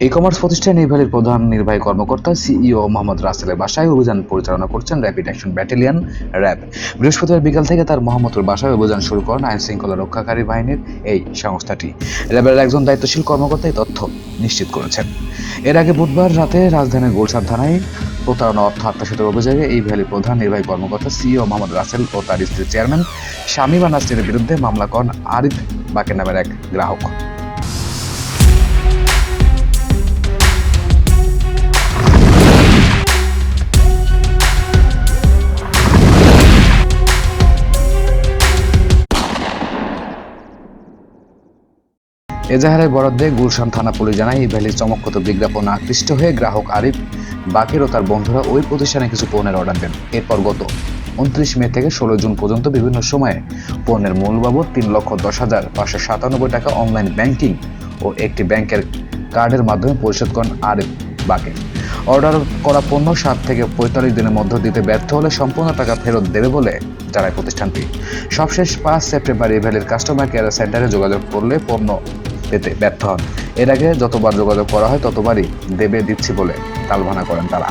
E commerce প্রতিষ্ঠান ইভ্যালির প্রধান নির্বাহী কর্মকর্তা সিইও মোহাম্মদ রাসেলের বাসায় অভিযান পরিচালনা করছেন র্যাপিড অ্যাকশন ব্যাটালিয়ন র্যাব বৃহস্পতিবার বিকাল থেকে তার মোহাম্মদপুর বাসায় অভিযান শুরু করেন আইন শৃঙ্খলা রক্ষাকারী বাহিনীর এই সংস্থাটি। র্যাবের একজন দায়িত্বশীল কর্মকর্তা এই তথ্য নিশ্চিত করেছেন। এর আগে বুধবার রাতে রাজধানীর গুলশান থানায় প্রতারণা অর্থ আত্মসাতের অভিযোগে এই ভ্যালির প্রধান নির্বাহী কর্মকর্তা সিইও মোহাম্মদ রাসেল ও তার স্ত্রীর চেয়ারম্যান শামীমা নাসরিনের বিরুদ্ধে মামলা করেন আরিফ বাকের নামের এক গ্রাহক। এজাহারের বরাদ্দে গুলশান থানা পুলিশ জানায়, এই ভ্যালির চমকগত বিজ্ঞাপন আকৃষ্ট হয়ে গ্রাহক আরিফ বাকির ও তার বন্ধুরা ওই প্রতিষ্ঠানে কিছু পণ্যের অর্ডার দেন। এরপর গত উনত্রিশ মে থেকে ষোলো জুন পর্যন্ত বিভিন্ন সময়ে পণ্যের মূল বাবদ তিন লক্ষ দশ হাজার পাঁচশো সাতানব্বই টাকা অনলাইন ব্যাংকিং ও একটি ব্যাংকের কার্ডের মাধ্যমে পরিশোধ করেন আরিফ বাকে অর্ডার করা পণ্য সাত থেকে পঁয়তাল্লিশ দিনের মধ্যে দিতে ব্যর্থ হলে সম্পূর্ণ টাকা ফেরত দেবে বলে জানায় প্রতিষ্ঠানটি। সবশেষ পাঁচ সেপ্টেম্বর এই ভ্যালির কাস্টমার কেয়ার সেন্টারে যোগাযোগ করলে পণ্য পেতে ব্যর্থ হন। এর আগে যতবার যোগাযোগ করা হয়, ততবারই দেবে দিচ্ছি বলে তালবানা করেন তারা।